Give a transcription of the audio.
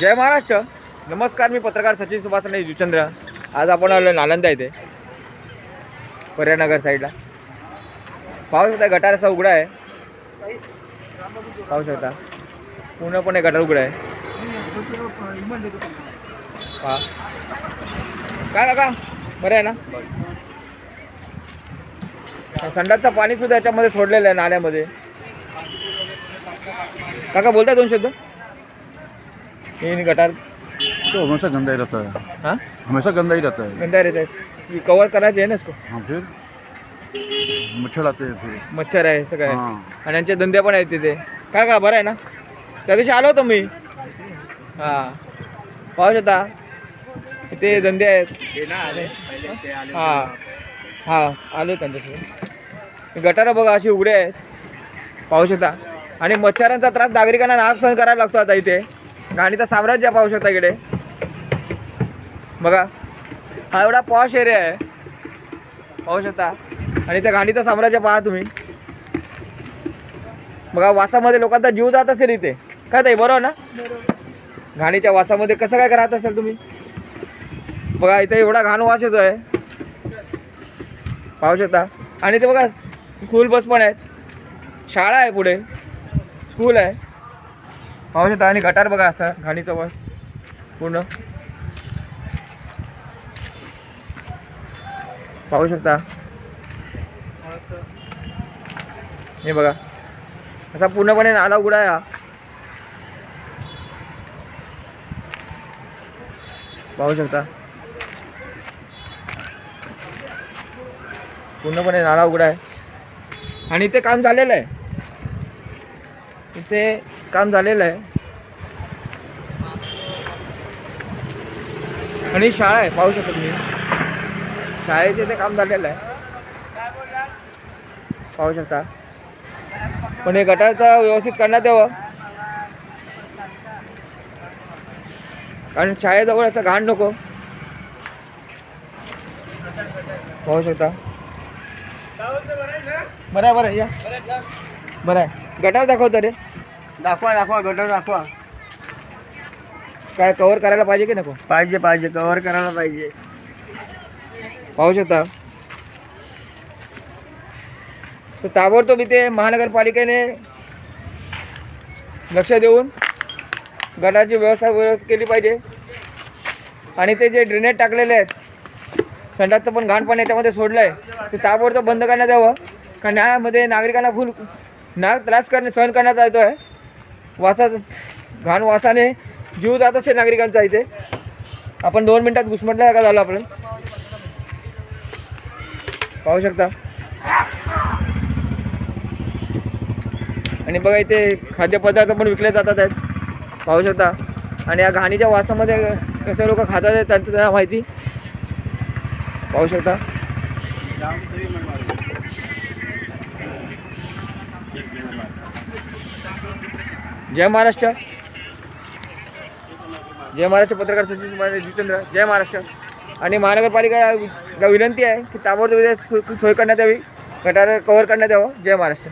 जय महाराष्ट्र. नमस्कार मी पत्रकार सचिन सुभाषणे जुचंद्र. आज आपण आलो नालंदा इथे पर्यानगर साईडला पाहू शकता गटार असा उघडा आहे. पाहू शकता पूर्णपणे गटार उघडा आहे. पहा काय काका? बरं आहे ना? संडासचं पाणीसुद्धा याच्यामध्ये सोडलेलं आहे नाल्यामध्ये. काका बोलताय दोन शब्द? हे गटार तो हमेशा गंदा ही रहता है। हां? हमेशा गंदा ही रहता है। गंदा रहता है। कवर करायचे आहे ना इसको? हाँ फिर? मच्छर आते हैं फिर। मच्छर आहे सगळं आहे हाँ। आणि यांचे धंदे पण आहेत तिथे. काय का बरं आहे ना? त्या दिवशी आलो होतो मी. हां. पाहू शकता. इथे धंदे आहेत. हां. हां आलो त्यांच्यासोबत गटारं बघा अशी उघडे आहेत. पाहू शकता. आणि मच्छरांचा त्रास नागरिकांना नाग सहन करायला लागतो आता इथे. घाणीचं साम्राज्य पाहू शकता इकडे. बघा हा एवढा पॉश एरिया आहे. पाहू शकता. आणि त्या घाणीचं साम्राज्य पाहा तुम्ही. बघा वासामध्ये लोकांचा जीव जात असेल इथे. काय ताई बरोबर ना? घाणीच्या वासामध्ये कसं काय राहत असेल तुम्ही? बघा इथे एवढा घाण वास आहे पाहू शकता. आणि ते बघा स्कूल बस पण आहेत. शाळा आहे पुढे. स्कूल आहे. पाहू शकता आणि गटार बघा असा घाणीचा वास पूर्ण. पाहू शकता. हे बघा. असा पूर्णपणे नाला उघडा आहे हा पाहू शकता. पूर्णपणे नाला उघडा आहे. आणि ते काम झालेलं आहे. इथे काम झालेलं आहे. आणि शाळा आहे पाहू शकत तुम्ही शाळेचे इथे काम झालेलं आहे. पाहू शकता. पण हे गटारचं व्यवस्थित करण्यात यावं. कारण शाळेजवळ असं घाण नको. पाहू शकता. बरं आहे बरं या. बरं आहे. गटार दाखवतो रे. दाखवा दाखवा गटर दाखवा. काय कवर करायला पाहिजे की नको? पाहिजे पाहिजे कव्हर करायला पाहिजे. पाहू शकता. तर ताबडतोब इथे महानगरपालिकेने लक्ष देऊन गटारची व्यवस्था व्यवस्थित केली पाहिजे. आणि ते जे ड्रेनेज टाकलेले आहेत संडासचं पण घाण पाणी याच्यामध्ये सोडलं आहे ते ताबडतोब बंद करण्यात यावं कारण यामध्ये नागरिकांना फुल नाग त्रास करणे सहन करण्यात येतो आहे वासाच घाण वासाने जीव जात असेल नागरिकांचा इथे. आपण दोन मिनटात घुसमटल्या का झालं आपण. पाहू शकता. आणि बघा इथे खाद्यपदार्थ पण विकले जातात आहेत. पाहू शकता. आणि या घाणीच्या वासामध्ये कसे लोक खातात आहेत त्यांचं त्यांना माहिती. पाहू शकता. जय महाराष्ट्र. जय महाराष्ट्र पत्रकार सचिन जितेंद्र. जय महाराष्ट्र. आणि महानगरपालिका विनंती आहे की ताबडतोब सोय करण्यात यावी. गटार कव्हर करण्यात यावं. जय महाराष्ट्र.